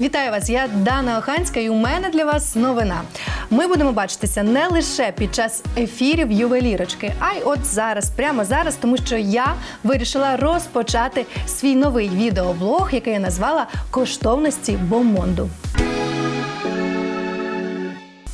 Вітаю вас! Я Дана Оханська, і у мене для вас новина. Ми будемо бачитися не лише під час ефірів ювелірочки, а й от зараз, прямо зараз, тому що я вирішила розпочати свій новий відеоблог, який я назвала Коштовності Бомонду.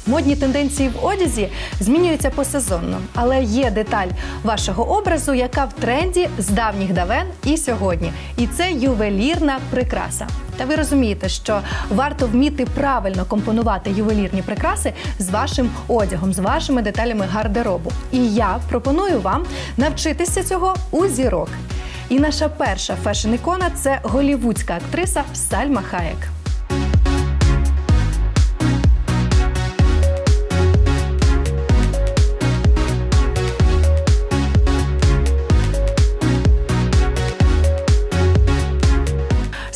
Модні тенденції в одязі змінюються посезонно, але є деталь вашого образу, яка в тренді з давніх давен і сьогодні. І це ювелірна прикраса. Та ви розумієте, що варто вміти правильно компонувати ювелірні прикраси з вашим одягом, з вашими деталями гардеробу. І я пропоную вам навчитися цього у зірок. І наша перша фешн-ікона – це голівудська актриса Сальма Хаєк.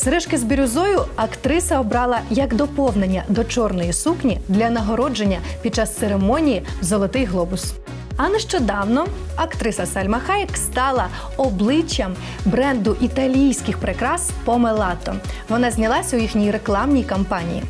Сережки з бірюзою актриса обрала як доповнення до чорної сукні для нагородження під час церемонії Золотий глобус. А нещодавно актриса Сальма Хаєк стала обличчям бренду італійських прикрас Помелато. Вона знялася у їхній рекламній кампанії.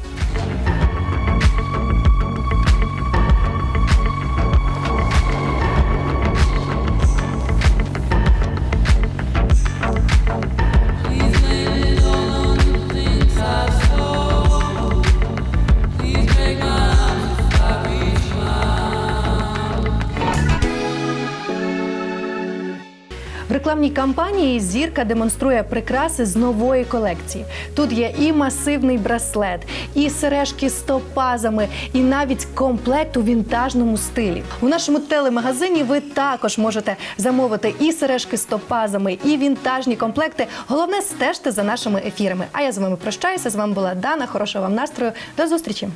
В рекламній кампанії зірка демонструє прикраси з нової колекції. Тут є і масивний браслет, і сережки з топазами, і навіть комплект у вінтажному стилі. У нашому телемагазині ви також можете замовити і сережки з топазами, і вінтажні комплекти. Головне стежте за нашими ефірами. А я з вами прощаюся. З вами була Дана. Хорошого вам настрою. До зустрічі.